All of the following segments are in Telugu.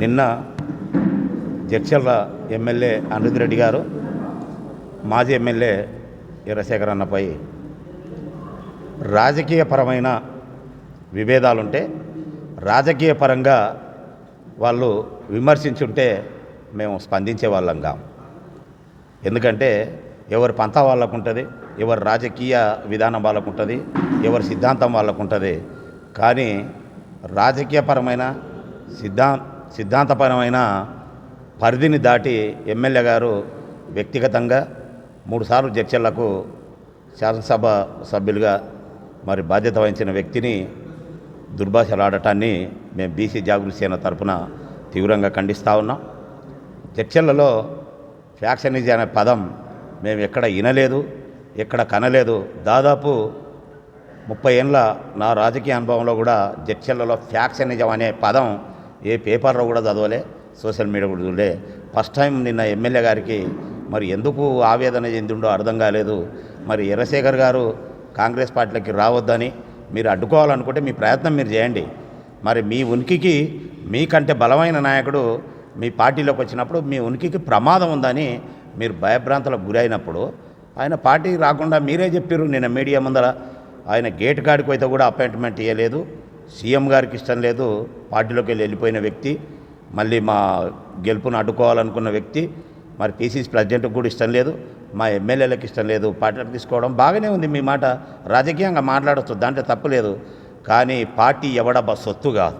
నిన్న జడ్చర్ల ఎమ్మెల్యే అనిరుద్ రెడ్డి గారు మాజీ ఎమ్మెల్యే వీరశేఖర్ అన్నపై రాజకీయపరమైన విభేదాలుంటే రాజకీయ పరంగా వాళ్ళు విమర్శించుంటే మేము స్పందించే వాళ్ళం కాం ఎందుకంటే ఎవరి పంతా వాళ్ళకు ఉంటుంది ఎవరి రాజకీయ విధానం వాళ్ళకు ఉంటుంది ఎవరి సిద్ధాంతం వాళ్ళకు ఉంటుంది కానీ రాజకీయపరమైన సిద్ధాంత సిద్ధాంతపరమైన పరిధిని దాటి ఎమ్మెల్యే గారు వ్యక్తిగతంగా మూడుసార్లు చర్చలకు శాసనసభ సభ్యులుగా మరి బాధ్యత వహించిన వ్యక్తిని దుర్భాషలాడటాన్ని మేము బీసీ జాగృతి సేన తరపున తీవ్రంగా ఖండిస్తూ ఉన్నాం. చర్చలలో ఫ్యాక్షనిజం అనే పదం మేము ఎక్కడ వినలేదు ఎక్కడ కనలేదు. దాదాపు ముప్పై ఏళ్ళ నా రాజకీయ అనుభవంలో కూడా చర్చలలో ఫ్యాక్షనిజం అనే పదం ఏ పేపర్లో కూడా చదవలే సోషల్ మీడియా కూడా చూడలే. ఫస్ట్ టైం నిన్న ఎమ్మెల్యే గారికి మరి ఎందుకు ఆవేదన చెందిండో అర్థం కాలేదు. మరి ఎర్రశేఖర్ గారు కాంగ్రెస్ పార్టీలకి రావద్దని మీరు అడ్డుకోవాలనుకుంటే మీ ప్రయత్నం మీరు చేయండి. మరి మీ ఉనికికి మీకంటే బలమైన నాయకుడు మీ పార్టీలోకి వచ్చినప్పుడు మీ ఉనికికి ప్రమాదం ఉందని మీరు భయభ్రాంతులకు గురైనప్పుడు ఆయన పార్టీ రాకుండా మీరే చెప్పారు నిన్న మీడియా ముందర. ఆయన గేట్ కాడికి అయితే కూడా అపాయింట్మెంట్ ఇవ్వలేదు సీఎం గారికి ఇష్టం లేదు పార్టీలోకి వెళ్ళి వెళ్ళిపోయిన వ్యక్తి మళ్ళీ మా గెలుపును అడ్డుకోవాలనుకున్న వ్యక్తి మరి పీసీసీ ప్రెసిడెంట్కి కూడా ఇష్టం లేదు మా ఎమ్మెల్యేలకు ఇష్టం లేదు పార్టీలకు తీసుకోవడం బాగానే ఉంది మీ మాట. రాజకీయంగా మాట్లాడచ్చు దాంట్లో తప్పులేదు కానీ పార్టీ ఎవడబ సొత్తు కాదు.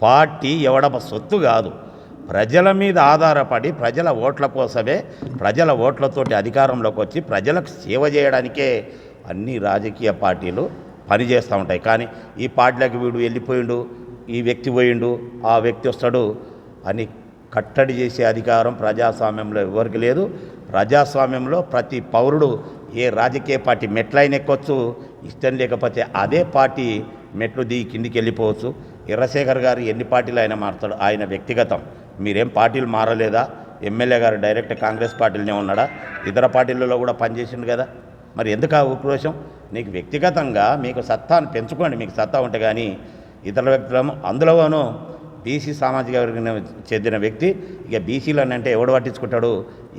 పార్టీ ఎవడబ సొత్తు కాదు. ప్రజల మీద ఆధారపడి ప్రజల ఓట్ల కోసమే ప్రజల ఓట్లతోటి అధికారంలోకి వచ్చి ప్రజలకు సేవ చేయడానికే అన్ని రాజకీయ పార్టీలు పనిచేస్తూ ఉంటాయి. కానీ ఈ పార్టీలకు వీడు వెళ్ళిపోయిండు ఈ వ్యక్తి పోయిండు ఆ వ్యక్తి వస్తాడు అని కట్టడి చేసే అధికారం ప్రజాస్వామ్యంలో ఎవరికి లేదు. ప్రజాస్వామ్యంలో ప్రతి పౌరుడు ఏ రాజకీయ పార్టీ మెట్లైన ఎక్కొచ్చు ఇష్టం లేకపోతే అదే పార్టీ మెట్లు దిగి కిందికి వెళ్ళిపోవచ్చు. ఎర్రశేఖర్ గారు ఎన్ని పార్టీలు ఆయన మారుతాడు? ఆయన వ్యక్తిగతం. మీరేం పార్టీలు మారలేదా? ఎమ్మెల్యే గారు డైరెక్ట్ కాంగ్రెస్ పార్టీలనే ఉన్నాడా? ఇతర పార్టీలలో కూడా పనిచేసిండు కదా? మరి ఎందుకు ఆ ఉక్రోషం? నీకు వ్యక్తిగతంగా మీకు సత్తాను పెంచుకోండి మీకు సత్తా ఉంటే కానీ ఇతర వ్యక్తులము అందులోనూ బీసీ సామాజిక వర్గం చెందిన వ్యక్తి ఇక బీసీలు అంటే ఎవడు పట్టించుకుంటాడు?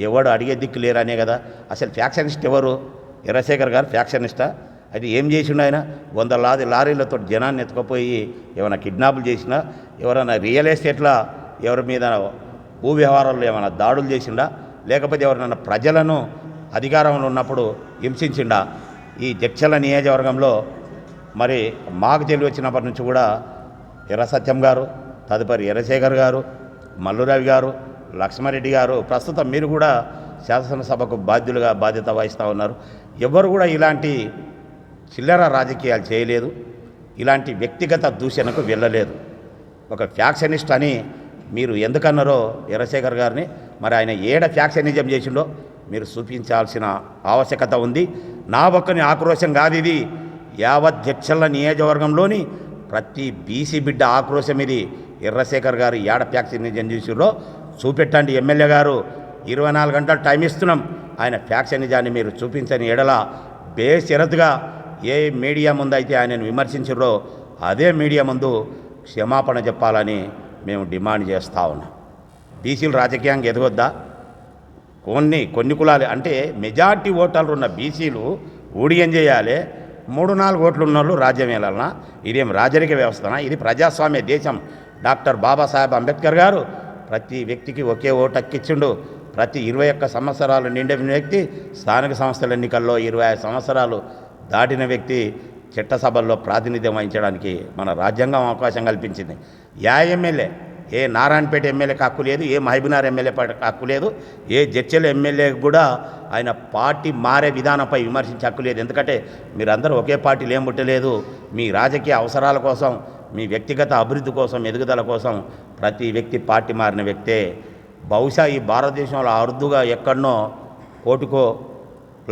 ఎవడు అడిగే దిక్కు లేరనే కదా. అసలు ఫ్యాక్షనిస్ట్ ఎవరు? ఎర్రశేఖర్ గారు ఫ్యాక్షనిస్టా? అది ఏం చేసిండు ఆయన? వంద లాది లారీలతో జనాన్ని ఎత్తుకుపోయి ఏమైనా కిడ్నాపులు చేసినా ఎవరైనా రియల్ ఎస్టేట్లో ఎవరి మీద భూ వ్యవహారాల్లో ఏమైనా దాడులు చేసిండా? లేకపోతే ఎవరైనా ప్రజలను అధికారంలో ఉన్నప్పుడు హింసించిండా. ఈ జక్షల నియోజకవర్గంలో మరి మాకు తెలివి వచ్చినప్పటి నుంచి కూడా ఎర్రసత్యం గారు తదుపరి ఎర్రశేఖర్ గారు మల్లురవి గారు లక్ష్మారెడ్డి గారు ప్రస్తుతం మీరు కూడా శాసనసభకు బాధ్యులుగా బాధ్యత వహిస్తూ ఉన్నారు. ఎవరు కూడా ఇలాంటి చిల్లర రాజకీయాలు చేయలేదు. ఇలాంటి వ్యక్తిగత దూషణకు వెళ్ళలేదు. ఒక ఫ్యాక్షనిస్ట్ అని మీరు ఎందుకన్నారో ఎర్రశేఖర్ గారిని మరి ఆయన ఏడ ఫ్యాక్షనిజం చేసిండో మీరు చూపించాల్సిన ఆవశ్యకత ఉంది. నా ఒక్కని ఆక్రోశం కాదు ఇది. యావధ్యక్షల నియోజకవర్గంలోని ప్రతి బీసీ బిడ్డ ఆక్రోశం ఇది. ఎర్రశేఖర్ గారు ఏడ ఫ్యాక్షనిజం చేసిండ్రో చూపెట్టండి ఎమ్మెల్యే గారు. ఇరవై నాలుగు గంటలు టైం ఇస్తున్నాం. ఆయన ఫ్యాక్షనిజాన్ని మీరు చూపించని ఎడల బేషరతుగా ఏ మీడియా ముందు అయితే ఆయనను విమర్శించరో అదే మీడియా ముందు క్షమాపణ చెప్పాలని మేము డిమాండ్ చేస్తా ఉన్నాం. బీసీలు రాజకీయంగా ఎదగొద్దా? కొన్ని కొన్ని కులాలు. అంటే మెజార్టీ ఓటర్లు ఉన్న బీసీలు ఊడియం చేయాలి. మూడు నాలుగు ఓట్లు ఉన్న వాళ్ళు రాజ్యం వెళ్ళాలన్నా ఇదేం రాజరిక వ్యవస్థనా? ఇది ప్రజాస్వామ్య దేశం. డాక్టర్ బాబాసాహెబ్ అంబేద్కర్ గారు ప్రతి వ్యక్తికి ఒకే ఓటు హక్కిచ్చిండు. ప్రతి ఇరవై ఒక్క సంవత్సరాలు నిండిన వ్యక్తి స్థానిక సంస్థల ఎన్నికల్లో ఇరవై ఐదు సంవత్సరాలు దాటిన వ్యక్తి చట్టసభల్లో ప్రాతినిధ్యం వహించడానికి మన రాజ్యాంగం అవకాశం కల్పించింది. యా ఎమ్మెల్యే ఏ నారాయణపేట ఎమ్మెల్యేకి హక్కు లేదు ఏ మహబూబ్నగర్ ఎమ్మెల్యే హక్కు లేదు ఏ జడ్చల ఎమ్మెల్యే కూడా ఆయన పార్టీ మారే విధానంపై విమర్శించే హక్కు లేదు. ఎందుకంటే మీరందరూ ఒకే పార్టీలు ఏం పుట్టలేదు. మీ రాజకీయ అవసరాల కోసం మీ వ్యక్తిగత అభివృద్ధి కోసం ఎదుగుదల కోసం ప్రతి వ్యక్తి పార్టీ మారిన వ్యక్తే. బహుశా ఈ భారతదేశంలో అరుదుగా ఎక్కడనో కోటికో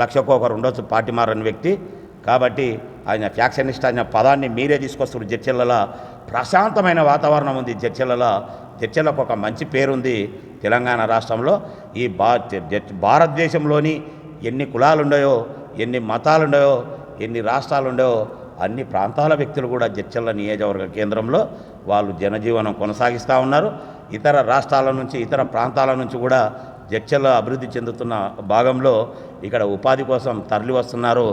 లక్షకో ఒకరు ఉండొచ్చు పార్టీ మారని వ్యక్తి. కాబట్టి ఆయన ఫ్యాక్షనిస్ట్ అనే పదాన్ని మీరే తీసుకొస్తున్నారు చర్చలలో ప్రశాంతమైన వాతావరణం ఉంది చర్చలలో చర్చలకు ఒక మంచి పేరుంది తెలంగాణ రాష్ట్రంలో. ఈ భా భారతదేశంలోని ఎన్ని కులాలు ఉన్నాయో ఎన్ని మతాలు ఉన్నాయో ఎన్ని రాష్ట్రాలు ఉన్నాయో అన్ని ప్రాంతాల వ్యక్తులు కూడా జర్చల్ల నియోజకవర్గ కేంద్రంలో వాళ్ళు జనజీవనం కొనసాగిస్తూ ఉన్నారు. ఇతర రాష్ట్రాల నుంచి ఇతర ప్రాంతాల నుంచి కూడా జడ్చర్ల అభివృద్ధి చెందుతున్న భాగంలో ఇక్కడ ఉపాధి కోసం తరలి వస్తున్నారు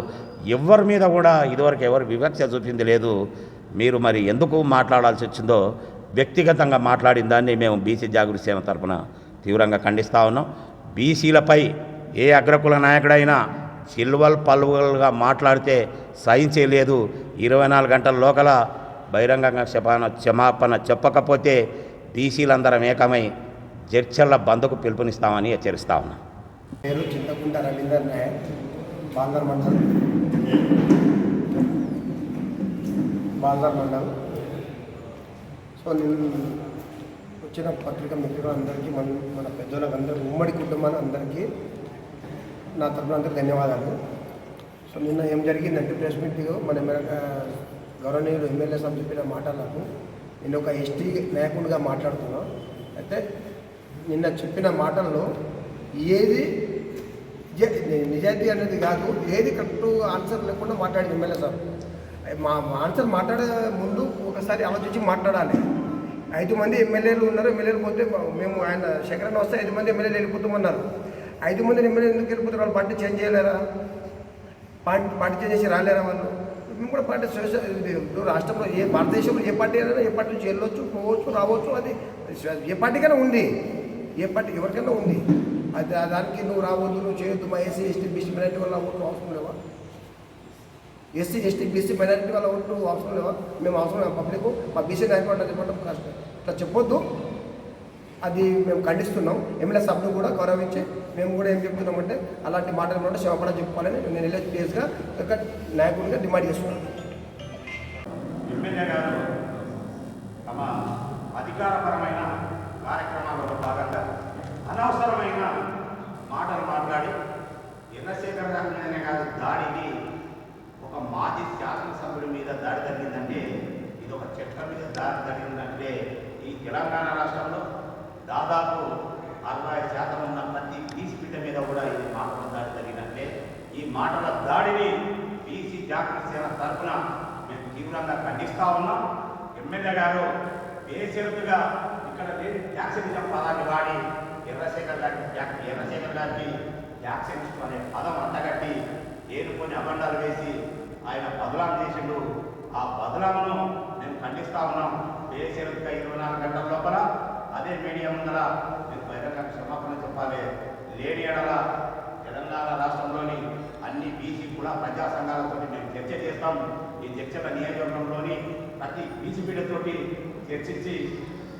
ఎవరి మీద కూడా ఇదివరకు ఎవరు వివక్ష చూపింది లేదు. మీరు మరి ఎందుకు మాట్లాడాల్సి వచ్చిందో వ్యక్తిగతంగా మాట్లాడిన దాన్ని మేము బీసీ జాగృతి సేన తరపున తీవ్రంగా ఖండిస్తూ ఉన్నాం. బీసీలపై ఏ అగ్రకుల నాయకుడైనా చిల్వల్ పల్వలుగా మాట్లాడితే సహించలేదు ఇరవై నాలుగు గంటల లోకల బహిరంగంగా క్షమాపణ క్షమాపణ చెప్పకపోతే బీసీలందరం ఏకమై జడ్చర్ల బంద్కు పిలుపునిస్తామని హెచ్చరిస్తా ఉన్నాం. పేరు చింతకుంట రవీందర్ నాయక్ బాందర్ మండలం. బాల్దర్ మండల్ సో నేను వచ్చిన పత్రిక మిత్రులు అందరికీ మన మన పెద్దలకు అందరికీ ఉమ్మడి కుటుంబాన్ని అందరికీ నా తరపున అందరికీ ధన్యవాదాలు. సో నిన్న ఏం జరిగిందంటే ప్రెస్ మీట్ మన గౌరవనీయుడు ఎమ్మెల్యే సభ చెప్పిన మాటలకు నేను ఒక ఎస్టీ నాయకుడిగా మాట్లాడుతున్నా. అయితే నిన్న చెప్పిన మాటల్లో ఏది నిజాయితీ అనేది కాదు ఏది కరెక్ట్ ఆన్సర్ లేకుండా మాట్లాడింది ఎమ్మెల్యే సార్ మా ఆన్సర్ మాట్లాడే ముందు ఒకసారి ఆలోచించి మాట్లాడాలి. ఐదు మంది ఎమ్మెల్యేలు ఉన్నారు ఎమ్మెల్యేలు పోతే మేము ఆయన శంకరన్న వస్తే ఐదు మంది ఎమ్మెల్యేలు వెళ్ళిపోతామన్నారు. ఐదు మంది ఎమ్మెల్యేలు ఎందుకు వెళ్ళిపోతారు? వాళ్ళు పార్టీ చేంజ్ చేయలేరా? పార్టీ పార్టీ చేంజ్ చేసి రాలేరా వాళ్ళు? మేము కూడా పార్టీ స్వేచ్ఛ- రాష్ట్రంలో ఏ భారతదేశంలో ఏ పార్టీ అయినా ఏ పార్టీ నుంచి వెళ్ళొచ్చు పోవచ్చు రావచ్చు అది ఏ పార్టీకైనా ఉంది. ఏ పార్టీ ఎవరికైనా ఉంది. అది దానికి నువ్వు రావద్దు నువ్వు చేయొద్దు మా ఏసీ ఎస్టీ బీసీ మైనారిటీ వల్ల ఓట్లు అవసరం లేవా? ఎస్సీ ఎస్టీ బీసీ మైనారిటీ వల్ల ఓట్లు అవసరం లేవా? మేము అవసరం లేవా పబ్లిక్ మా బీసీ నాయకుడు చెప్పడం కష్టం. ఇట్లా చెప్పొద్దు. అది మేము ఖండిస్తున్నాం. ఎమ్మెల్యే సభ్యులు కూడా గౌరవించి మేము కూడా ఏం చెప్తున్నామంటే అలాంటి మాటలు కూడా క్షమాపణ చెప్పుకోవాలని నేను వెళ్ళే ప్లేస్గా ఒక నాయకుడిగా డిమాండ్ చేస్తున్నాను. ఎమ్మెల్యే గారు తమ అధికారపరమైన కార్యక్రమాలలో భాగంగా అనవసరమైన మాటలు మాట్లాడి చంద్రశేఖర్ గారి మీదనే కాదు దాడిని మాజీ శాసనసభ్యుల మీద దాడి జరిగిందంటే ఇది ఒక చెట్ల మీద దాడి జరిగిందంటే ఈ తెలంగాణ రాష్ట్రంలో దాదాపు అరవై శాతం ఉన్న ప్రతి బీసీ బిడ్డ మీద కూడా ఇది మాటల దాడి జరిగిందంటే ఈ మాటల దాడిని బీసీ జాగృతి సేన తరఫున మేము తీవ్రంగా ఖండిస్తూ ఉన్నాం. ఎమ్మెల్యే గారు బేషరతుగా ఇక్కడ లేని ట్యాక్సిజం పదాన్ని వాడి ఎర్రశేఖర్ గారికి ఎర్రశేఖర్ గారికి ట్యాక్సిజం అనే పదం అంటగట్టి ఏనుకొని అబండాలు వేసి ఆయన బదలాం చేసిండు. ఆ బదలాంను మేము ఖండిస్తా ఉన్నాం. బేషరతుగా ఇరవై నాలుగు గంటల లోపల అదే మీడియా ముందర నేను బహిరంగ క్షమాపణ చెప్పాలి. లేని ఎడల తెలంగాణ రాష్ట్రంలోని అన్ని బీసీ కూడా ప్రజా సంఘాలతో మేము చర్చ చేస్తాం. ఈ చర్చల నియోజకవర్గంలోని ప్రతి బీసీ బిడ్డతోటి చర్చించి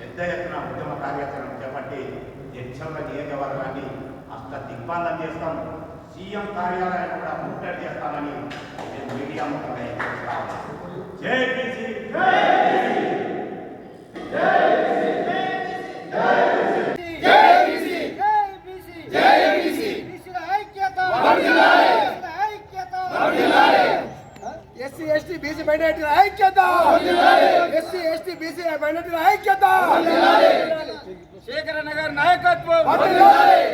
పెద్ద ఎత్తున ఉద్యమ కార్యాచరణ చేపట్టి చర్చల నియోజకవర్గాన్ని అష్ట దిగ్బంధం చేస్తాం. సీఎం కార్యాలయం కూడా ముట్టడి చేస్తామని నేను మీడియా ముఖంగా హెచ్చరిస్తా ఉన్నాను. జై BC SC ST BC minority ఐక్యత ఎస్సీ ఎస్టీ బీసీ మైనారిటీ ఐక్యత శేఖర నగర్ నాయకత్వం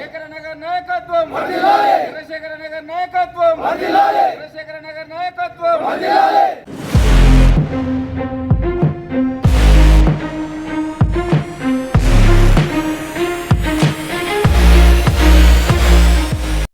శేఖర నగర్ నాయకత్వం చంద్రశేఖర నగర్ నాయకత్వం. చంద్రశేఖర నగర్ నాయకత్వం.